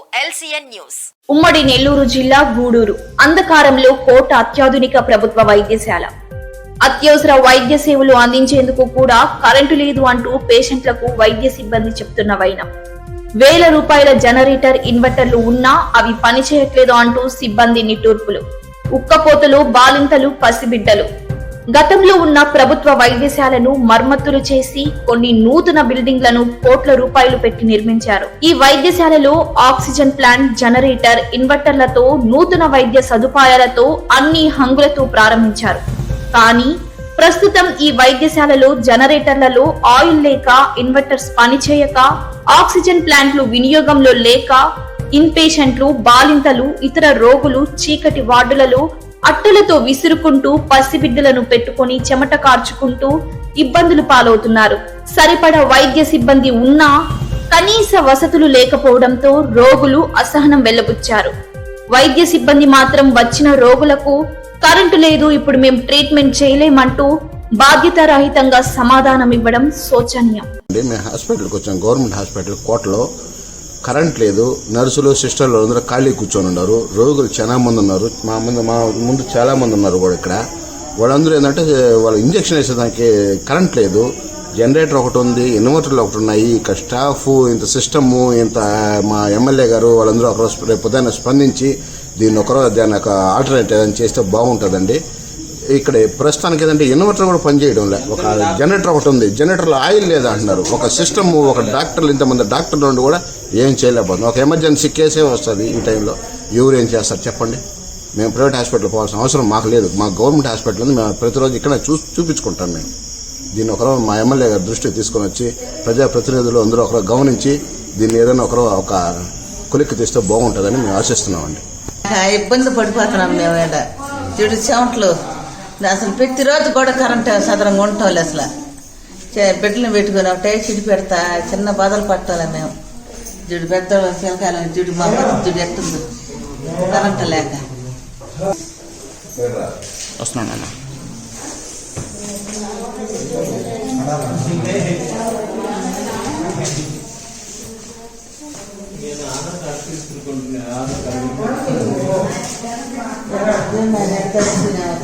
నమస్తే LCN news. ఉమ్మడి నెల్లూరు జిల్లా గూడూరు అంధకారంలో కోట అత్యాధునిక ప్రభుత్వ వైద్యశాల. అత్యవసర వైద్య సేవలు అందించేందుకు కూడా కరెంటు లేదు అంటూ పేషెంట్లకు వైద్య సిబ్బంది చెప్తున్న వైనం. వేల రూపాయల జనరేటర్ ఇన్వర్టర్లు ఉన్నా అవి పనిచేయట్లేదు అంటూ సిబ్బంది నిట్టూర్పులు. ఉక్కపోతలు బాలింతలు పసిబిడ్డలు. గతంలో ఉన్న ప్రభుత్వ వైద్యశాలను మర్మత్తులు చేసి కొన్ని నూతన బిల్డింగ్లను కోట్ల రూపాయలు పెట్టి నిర్మించారు. ఈ వైద్యశాలలో ఆక్సిజన్ ప్లాంట్ జనరేటర్ ఇన్వర్టర్లతో నూతన వైద్య సదుపాయాలతో అన్ని హంగులతో ప్రారంభించారు. కానీ ప్రస్తుతం ఈ వైద్యశాలలో జనరేటర్లలో ఆయిల్ లేక ఇన్వర్టర్స్ పనిచేయక ఆక్సిజన్ ప్లాంట్లు వినియోగంలో లేక ఇన్పేషెంట్లు బాలింతలు ఇతర రోగులు చీకటి వార్డులలో అట్టలతో విసురుకుంటూ పసిబిడ్డలను పెట్టుకొని చెమట కార్చుకుంటూ ఇబ్బందులు పాలవుతున్నారు. సరిపడా వైద్య సిబ్బంది ఉన్నా కనీస వసతులు లేకపోవడంతో రోగులు అసహనం వెల్లబుచ్చారు వైద్య సిబ్బంది మాత్రం వచ్చిన రోగులకు కరెంటు లేదు ఇప్పుడు మేము ట్రీట్మెంట్ చేయలేమంటూ బాధ్యతారహితంగా సమాధానం ఇవ్వడం శోచనీయం మేము హాస్పిటల్కి వచ్చాం గవర్నమెంట్ హాస్పిటల్ కోటలో కరెంట్ లేదు నర్సులు సిస్టర్లు అందరూ ఖాళీ కూర్చొని ఉన్నారు. రోగులు చాలా మంది ఉన్నారు. మా ముందు మా ముందు చాలా మంది ఉన్నారు కూడా ఇక్కడ. వాళ్ళందరూ ఏంటంటే వాళ్ళు ఇంజక్షన్ వేసేదానికి కరెంట్ లేదు. జనరేటర్ ఒకటి ఉంది ఇన్వర్టర్లు ఒకటి ఉన్నాయి. ఇక స్టాఫ్ ఇంత సిస్టమ్ ఇంత మా ఎమ్మెల్యే గారు వాళ్ళందరూ ఒకరోజు రేపు ఉదయాన్నే స్పందించి దీన్ని ఒకరోజు దాన్ని ఒక ఆల్టర్నేట్ ఏదైనా చేస్తే బాగుంటుందండి. ఇక్కడ ప్రస్తుతానికి ఏంటంటే ఇన్వర్టర్ కూడా పనిచేయడం లే ఒక జనరేటర్ ఒకటి ఉంది. జనరేటర్లో ఆయిల్ లేదా అంటున్నారు. ఒక సిస్టమ్ ఒక డాక్టర్లు ఇంతమంది డాక్టర్లు ఉండి కూడా ఏం చేయలేకపోతుంది ఒక ఎమర్జెన్సీ కేసే వస్తుంది ఈ టైంలో. ఎవరు ఏం చేస్తారు చెప్పండి. మేము ప్రైవేట్ హాస్పిటల్ పోవాల్సిన అవసరం మాకు లేదు. మా గవర్నమెంట్ హాస్పిటల్ ఉంది. మేము ప్రతిరోజు ఇక్కడ చూ చూపించుకుంటాం మేము. దీన్ని ఒకరో మా ఎమ్మెల్యే గారి దృష్టికి తీసుకొని వచ్చి ప్రజాప్రతినిధులు అందరూ ఒకరో గమనించి దీన్ని ఏదైనా ఒకరో ఒక కొలిక్కి తీస్తే బాగుంటుందని మేము ఆశిస్తున్నామండి. ఇబ్బంది పడిపోతున్నాం మేము చెడు అసలు ప్రతిరోజు కూడా కరెంట్ సదరంగా ఉంటాం అసలు. చే- బిడ్డలు పెట్టుకుని ఒకటే చిడి పెడతా చిన్న బాధలు పట్టాలి మేము. జుడు పెద్ద పిల్లకాయలు జుడు మా జుడు ఎట్టుంది? కరెంట్ లేక. వస్తున్నాను